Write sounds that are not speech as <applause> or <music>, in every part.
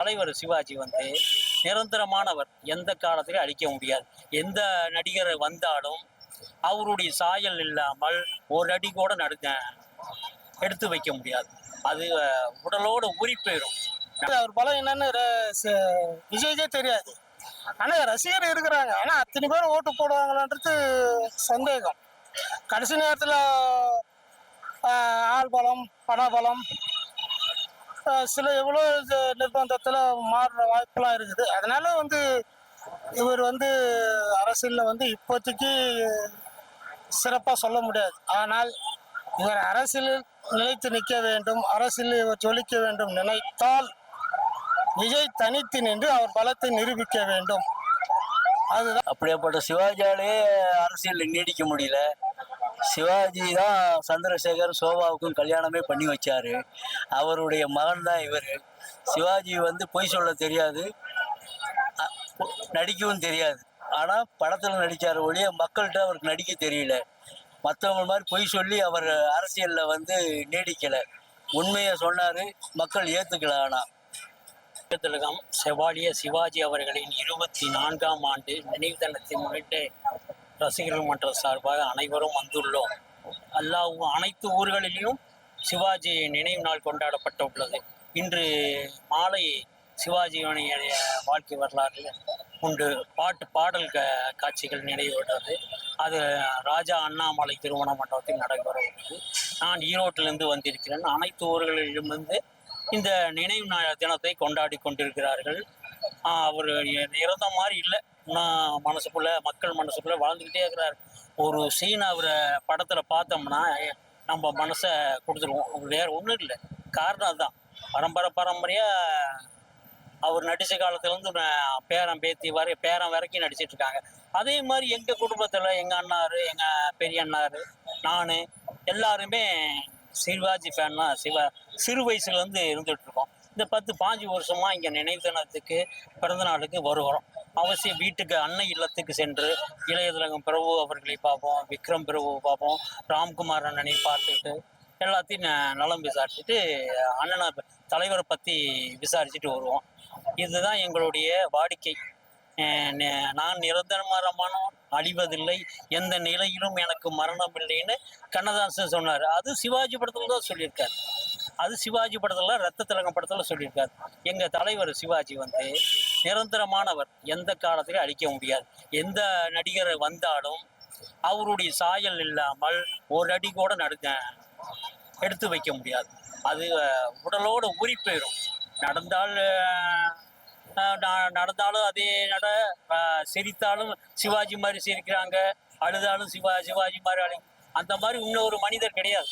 தலைவர் சிவாஜி வந்து நிரந்தரமானவர். எந்த காலத்திலும் அழிக்க முடியாது. எந்த நடிகர் வந்தாலும் அவருடைய சாயல் இல்லாமல் ஒரு அடி கூட நடுங்க எடுத்து வைக்க முடியாது. அது உடலோடு உடலோட ஊறி போயிடும். அவர் பலம் என்னன்னு ர- விஜய்க்கே தெரியாது. ஆனா ரசிகர் இருக்கிறாங்க. ஆனா அத்தனை பேர் ஓட்டு போடுவாங்களான்றது சந்தேகம். கடைசி நேரத்துல ஆஹ், ஆள் பலம் பண பலம் சில எவ்வளோ நிர்பந்தத்தில் நிர்பந்தத்துல மாறுற வாய்ப்பெல்லாம் இருக்குது. அதனால வந்து இவர் வந்து அரசியலில் வந்து இப்போதைக்கு சிறப்பாக சொல்ல முடியாது. ஆனால் இவர் அரசியலில் நிலைத்து நிற்க வேண்டும் அரசியலில் இவர் ஜொலிக்க வேண்டும் நினைத்தால் விஜய் தனித்து நின்று அவர் பலத்தை நிரூபிக்க வேண்டும். அதுதான் அப்படியேப்பட்ட சிவாஜியாலே அரசியலில் நீடிக்க முடியல. சிவாஜி தான் சந்திரசேகர் சோபாவுக்கும் கல்யாணமே பண்ணி வச்சாரு. அவருடைய மகன் தான் இவர். சிவாஜி வந்து பொய் சொல்ல தெரியாது. நடிக்கவும் தெரியாது. ஆனால் படத்தில் நடித்தார் ஒழிய மக்கள்கிட்ட அவருக்கு நடிக்க தெரியல. மற்றவங்க மாதிரி பொய் சொல்லி அவர் அரசியலில் வந்து நீடிக்கலை. உண்மையை சொன்னார் மக்கள் ஏற்றுக்கல ஆனால் திலகம் செவாலிய சிவாஜி அவர்களின் இருபத்தி நான்காம் ஆண்டு நினைவு தினத்தை முன்னிட்டு ரசிகர்கள் மன்ற சார்பாக அனைவரும் வந்துள்ளோம். எல்லா அனைத்து ஊர்களிலும் சிவாஜி நினைவு நாள் கொண்டாடப்பட்டு உள்ளது. இன்று மாலை சிவாஜியுடைய வாழ்க்கை வரலாறு உண்டு. பாட்டு பாடல் க காட்சிகள் நினைவுள்ளது அது ராஜா அண்ணாமலை திருமண மண்டபத்தில் நடைபெற உள்ளது. நான் ஈரோட்டிலிருந்து வந்திருக்கிறேன். அனைத்து ஊர்களிலுமிருந்து இந்த நினைவு நாள் தினத்தை கொண்டாடி கொண்டிருக்கிறார்கள். அவர் இறந்த மாதிரி இல்லை. இன்னும் மனசுக்குள்ள மக்கள் மனசுக்குள்ள வாழ்ந்துக்கிட்டே இருக்கிறார். ஒரு சீன் அவரை படத்தில் பார்த்தோம்னா நம்ம மனசை கொடுத்துருவோம் வேறு ஒன்றும் இல்லை. காரணம் அதுதான் பரம்பரை பரம்பரையாக அவர் நடித்த காலத்துலேருந்து பேரன் பேத்தி வரை பேரன் வரைக்கும் நடிச்சிட்டு இருக்காங்க. அதே மாதிரி எங்கள் குடும்பத்தில் எங்கள் அண்ணாரு எங்கள் பெரிய அண்ணாரு நான் எல்லாருமே சிவாஜி ஃபேன்னா சிவா சிறு வயசுலேருந்து இருந்துகிட்ருக்கோம் இந்த பத்து பாஞ்சு வருஷமாக இங்கே நினைவு தினத்துக்கு பிறந்த நாளுக்கு வருகிறோம். அவசியம் வீட்டுக்கு அன்னை இல்லத்துக்கு சென்று இளையதிலகம் பிரபு அவர்களை பார்ப்போம் விக்ரம் பிரபு பார்ப்போம் ராம்குமார் அண்ணனை பார்த்துட்டு எல்லாத்தையும் நலம் விசாரிச்சுட்டு அண்ணனை தலைவரை பற்றி விசாரிச்சுட்டு வருவோம். இதுதான் எங்களுடைய வாடிக்கை. அஹ் நான் நிரந்தரமரமானோம் அழிவதில்லை எந்த நிலையிலும் எனக்கு மரணம் இல்லைன்னு கண்ணதாசன் சொன்னார். அது சிவாஜி படத்துல தான் சொல்லியிருக்காரு. அது சிவாஜி படத்துல ரத்த திலகம் படத்துல சொல்லியிருக்காரு. எங்க தலைவர் சிவாஜி வந்து நிரந்தரமானவர் எந்த காலத்திலும் அழிக்க முடியாது. எந்த நடிகர் வந்தாலும் அவருடைய சாயல் இல்லாமல் ஒரு அடி கூட நடுங்க எடுத்து வைக்க முடியாது. அது உடலோடு உடலோட ஊறி போயிடும் நடந்தால் ந- நடந்தாலும் அதே நட அஹ், சிரித்தாலும் சிவாஜி மாதிரி சிரிக்கிறாங்க அழுதாலும் சிவா சிவாஜி மாதிரி அழு அந்த மாதிரி இன்னொரு மனிதர் கிடையாது.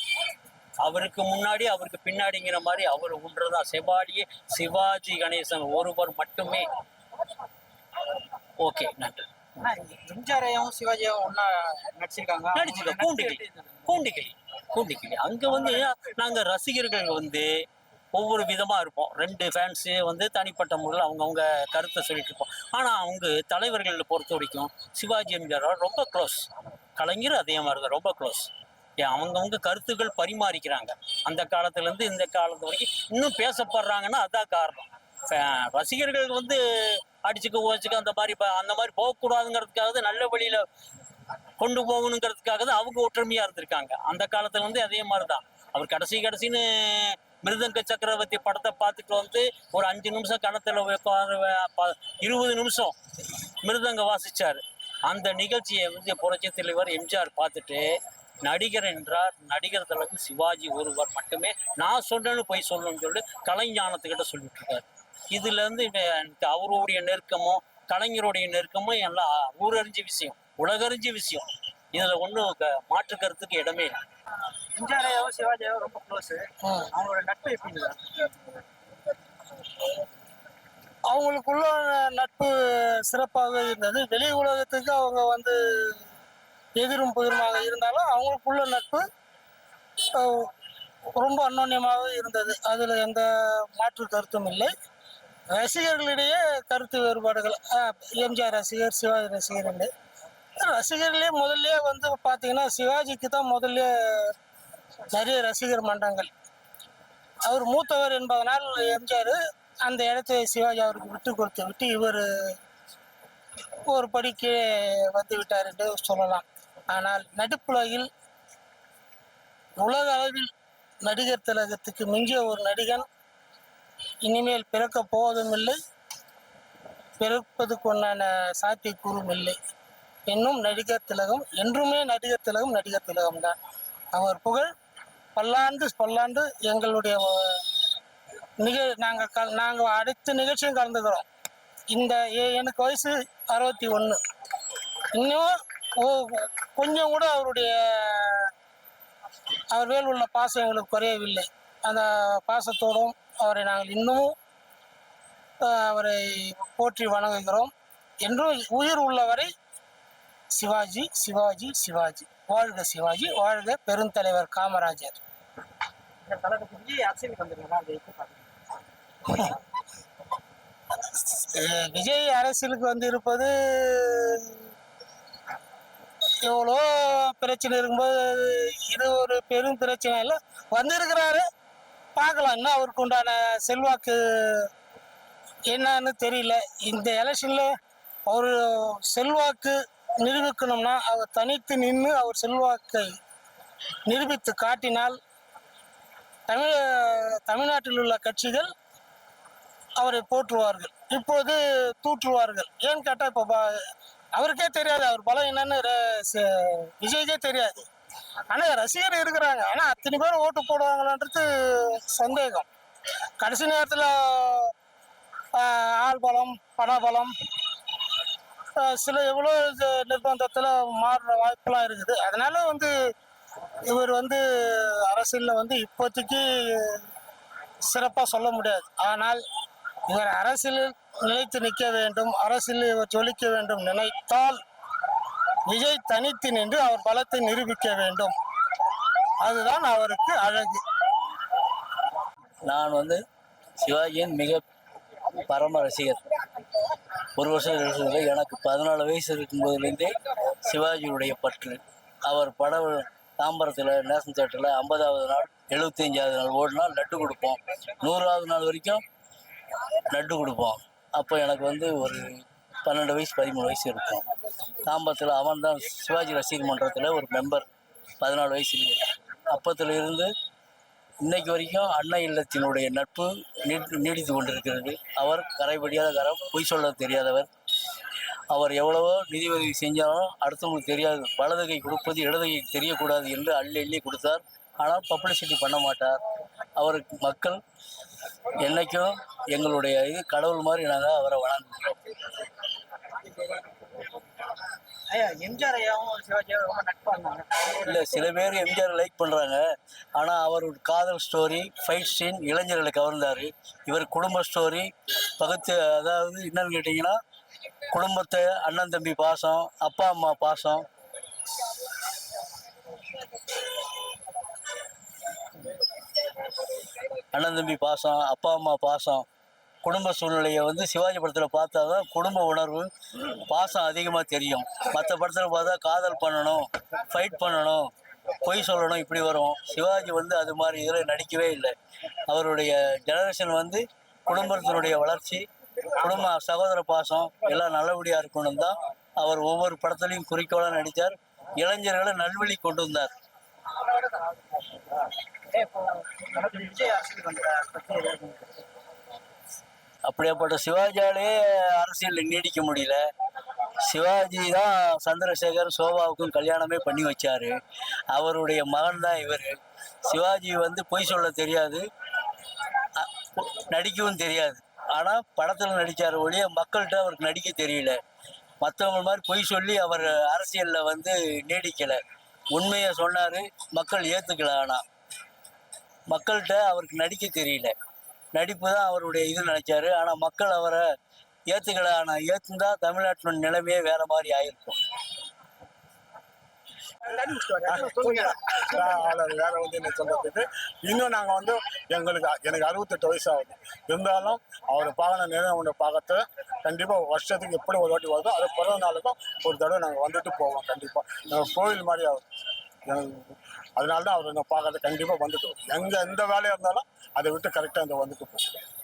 அவருக்கு முன்னாடி அவருக்கு பின்னாடிங்கிற மாதிரி அவர் ஒன்றுதான் செவாலியே சிவாஜி கணேசன் ஒருவர் மட்டுமே. ஓகே நன்றி. எம்ஜிஆரையும் சிவாஜியும் ஒன்னா நடிச்சிருக்காங்க நடிச்சிருக்கோம். பூண்டிகிளி பூண்டிகிளி அங்க வந்து நாங்க ரசிகர்கள் வந்து ஒவ்வொரு விதமா இருப்போம். ரெண்டு ஃபேன்ஸு வந்து தனிப்பட்ட முறையில் அவங்கவுங்க கருத்தை சொல்லிட்டு இருப்போம். ஆனா அவங்க தலைவர்களை பொறுத்த வரைக்கும் சிவாஜி எம்ஜிஆர் ரொம்ப க்ளோஸ் கலைஞர் அதே மாதிரி தான் ரொம்ப க்ளோஸ் அவங்கவுங்க கருத்துக்கள் பரிமாறிக்கிறாங்க. அந்த காலத்துலேருந்து இந்த காலத்து வரைக்கும் இன்னும் பேசப்படுறாங்கன்னா அதான் காரணம். ஃபே- ரசிகர்கள் வந்து அடிச்சுக்க ஓச்சுக்க அந்த மாதிரி அந்த மாதிரி போகக்கூடாதுங்கிறதுக்காக தான் நல்ல வழியில் கொண்டு போகணுங்கிறதுக்காக தான் அவங்க ஒற்றுமையாக இருந்திருக்காங்க. அந்த காலத்தில் வந்து அதே மாதிரி தான் அவர் கடைசி கடைசின்னு மிருதங்க சக்கரவர்த்தி படத்தை பார்த்துட்டு வந்து ஒரு அஞ்சு நிமிஷம் கணத்தில் இருபது நிமிஷம் மிருதங்க வாசித்தார் அந்த நிகழ்ச்சியை வந்து புரட்சி தலைவர் எம்ஜிஆர் பார்த்துட்டு நடிகர் என்றார். நடிகர் தலைவர் சிவாஜி ஒருவர் மட்டுமே. நான் சொன்னேன்னு போய் சொல்லணும்னு சொல்லிட்டு கலைஞானத்துக்கிட்ட சொல்லிட்டு இருக்காரு இதுல இருந்து எனக்கு அவருடைய நெருக்கமும் கலைஞருடைய நெருக்கமும் எல்லாம் ஊரறிஞ்ச விஷயம் உலகறிஞ்ச விஷயம். இதுல ஒன்றும் மாற்று கருத்துக்கு இடமே இல்லை. எம்ஜிஆரையும் சிவாஜியும் ரொம்ப க்ளோஸ் அவங்களோட நட்பு எப்படி? அவங்களுக்குள்ள நட்பு சிறப்பாக இருந்தது. வெளி உலகத்துக்கு அவங்க வந்து எதிரும் புதிருமாக இருந்தாலும் அவங்களுக்குள்ள நட்பு ரொம்ப அன்னோன்யமாக இருந்தது. அதில் எந்த மாற்று கருத்தும் இல்லை. ரசிகர்களிடையே கருத்து வேறுபாடுகள் எம்ஜிஆர் ரசிகர் சிவாஜி ரசிகர் இல்லை ரசிகர்களே முதல்ல வந்து பார்த்தீங்கன்னா சிவாஜிக்கு தான் முதல்ல நிறைய ரசிகர் மன்றங்கள். அவர் மூத்தவர் என்பதனால் எம்ஜிஆர் அந்த இடத்தை சிவாஜி அவருக்கு விட்டு கொடுத்து விட்டு இவர் ஒரு படி வந்து விட்டார் என்று சொல்லலாம். ஆனால் நடுப்புலகில் உலக அளவில் நடிகர் திலகத்துக்கு மிஞ்சிய ஒரு நடிகன் இனிமேல் பிறக்க போவதும் இல்லை பிறப்பதுக்குண்டான சாத்தியக்கூறும் இல்லை. இன்னும் நடிகர் திலகம் என்றுமே நடிகர் திலகம் நடிகர் திலகம் தான். அவர் புகழ் பல்லாண்டு பல்லாண்டு எங்களுடைய அஹ், நிக நாங்கள் க நாங்கள் அடுத்த நிகழ்ச்சியும் கலந்துக்கிறோம். இந்த எனக்கு வயசு அறுபத்தி ஒன்று. இன்னும் கொஞ்சம் கூட அவருடைய அவர் மேல் உள்ள பாசம் எங்களுக்கு குறையவில்லை. அந்த பாசத்தோடும் அவரை நாங்கள் இன்னமும் அவரை போற்றி வணங்குகிறோம். என்றும் உயிர் உள்ளவரை சிவாஜி சிவாஜி சிவாஜி. வாழ்க சிவாஜி வாழ்க பெருந்தலைவர் காமராஜர். <laughs> விஜய் அரசியலுக்கு வந்து இருப்பது எவ்வளோ பிரச்சனை இருக்கும்போது இது ஒரு பெரும் பிரச்சனை இல்லை. வந்திருக்கிறாரு. பார்க்கலாம் இன்னும் அவருக்கு உண்டான செல்வாக்கு என்னன்னு தெரியல. இந்த எலெக்ஷனில் அவர் செல்வாக்கு நிரூபிக்கணும்னா அவர் தனித்து நின்று அவர் செல்வாக்கை நிரூபித்து காட்டினால் தமிழ் தமிழ்நாட்டில் உள்ள கட்சிகள் அவரை போற்றுவார்கள். இப்போது தூற்றுவார்கள். ஏன்னு கேட்டால் இப்போ அவருக்கே தெரியாது. அவர் பலம் என்னன்னு விஜய்க்கே தெரியாது. ஆனால் ரசிகர் இருக்கிறாங்க. ஆனால் அத்தனை பேர் ஓட்டு போடுவாங்களான்றது சந்தேகம். கடைசி நேரத்தில் ஆள் பலம் பணபலம் சில எவ்வளோ நிர்பந்தத்தில் மாறுற வாய்ப்பெல்லாம் இருக்குது. அதனால வந்து இவர் வந்து அரசியலில் வந்து இப்போதைக்கு சிறப்பாக சொல்ல முடியாது. ஆனால் இவர் அரசியலில் நிலைத்து நிற்க வேண்டும் அரசியலில் இவர் ஜொலிக்க வேண்டும் நினைத்தால் விஜய் தனித்து நின்று அவர் பலத்தை நிரூபிக்க வேண்டும். அதுதான் அவருக்கு அழகு. நான் வந்து சிவாஜியின் மிக பரம ரசிகர். ஒரு வருஷம் ரெண்டு எனக்கு பதினாலு வயசு இருக்கும்போதுலேருந்தே சிவாஜியுடைய பற்று. அவர் படம் தாம்பரத்தில் நேஷனல் தேட்டரில் ஐம்பதாவது நாள் எழுபத்தஞ்சாவது நாள் ஓடினால் லட்டு கொடுப்போம். நூறாவது நாள் வரைக்கும் லட்டு கொடுப்போம். அப்போ எனக்கு வந்து ஒரு பன்னெண்டு வயசு பதிமூணு வயசு இருக்கும். தாம்பத்தில் அவன் தான் சிவாஜி ரசிகர் மன்றத்தில் ஒரு மெம்பர் பதினாலு வயசுலேயே அப்பத்துல இருந்து இன்னைக்கு வரைக்கும் அன்னை இல்லத்தினுடைய நட்பு நீடித்து கொண்டிருக்கிறது. அவர் கரைபடியாத கரம் பொய் சொல்ல தெரியாதவர். அவர் எவ்வளவோ நிதி உதவி செஞ்சாலும் அடுத்தவங்களுக்கு தெரியாது. வலதுகை கொடுப்பது இடதுகை தெரியக்கூடாது என்று அள்ளி அள்ளி கொடுத்தார். ஆனால் பப்ளிசிட்டி பண்ண மாட்டார். அவருக்கு மக்கள் என்னைக்கும் எங்களுடைய இது கடவுள் மாதிரி நாங்கள் அவரை வணங்குகிறோம் இல்லை சில பேர் எம்ஜிஆர் லைக் பண்ணுறாங்க ஆனால் அவர் ஒரு காதல் ஸ்டோரி ஃபைட் சீன் இளைஞர்களை கவர்ந்தார். இவர் குடும்ப ஸ்டோரி பகுத்து அதாவது என்னன்னு கேட்டிங்கன்னா குடும்பத்தை அண்ணன் தம்பி பாசம் அப்பா அம்மா பாசம் அண்ணன் தம்பி பாசம் அப்பா அம்மா பாசம் குடும்ப சூழ்நிலையை வந்து சிவாஜி படத்தில் பார்த்தா தான் குடும்ப உணர்வு பாசம் அதிகமாக தெரியும். மற்ற படத்தில் பார்த்தா காதல் பண்ணணும் ஃபைட் பண்ணணும் பொய் சொல்லணும் இப்படி வரும். சிவாஜி வந்து அது மாதிரி இதில் நடிக்கவே இல்லை. அவருடைய ஜெனரேஷன் வந்து குடும்பத்தினுடைய வளர்ச்சி குடும்ப சகோதர பாசம் எல்லாம் நல்லபடியாக இருக்கணும் தான் அவர் ஒவ்வொரு படத்துலையும் குறிக்கோளாக நடித்தார். இளைஞர்களை நல்வழி கொண்டு வந்தார். அப்படியாப்பட்ட சிவாஜியாலே அரசியலில் நீடிக்க முடியல. சிவாஜி தான் சந்திரசேகர் சோபாவுக்கும் கல்யாணமே பண்ணி வச்சாரு. அவருடைய மகன் தான் இவர். சிவாஜி வந்து பொய் சொல்ல தெரியாது. நடிக்கவும் தெரியாது. ஆனால் படத்தில் நடித்தார் ஒழிய மக்கள்கிட்ட அவருக்கு நடிக்க தெரியல. மற்றவங்க மாதிரி பொய் சொல்லி அவர் அரசியலில் வந்து நீடிக்கலை. உண்மையை சொன்னார். மக்கள் ஏற்றுக்கல ஆனால் மக்கள்கிட்ட அவருக்கு நடிக்க தெரியல. நடிப்பு தான் அவருடைய இது நினைச்சாரு. ஆனா மக்கள் அவரை ஏத்துக்கல. ஆனா ஏற்றுந்தா தமிழ்நாட்டினோட நிலைமையே வேற மாதிரி ஆயிருக்கும். வேற வந்து என்ன சொல்றதுக்கு இன்னும் நாங்க வந்து எங்களுக்கு எனக்கு அறுபத்தெட்டு வயசு ஆகுது. இருந்தாலும் அவர் பார்க்கணும் நேரம் அவனை கண்டிப்பா வருஷத்துக்கு எப்படி ஒரு வாட்டி வருதோ அது பிறந்த நாளுக்கும் ஒரு தடவை நாங்க வந்துட்டு போவோம் கண்டிப்பா. கோவில் மாதிரி ஆகும். அதனால தான் அவர் நான் பார்க்கறது கண்டிப்பாக வந்துட்டு எங்கே எந்த வேலையாக இருந்தாலும் அதை விட்டு கரெக்டாக இந்த வந்துட்டு போவோம்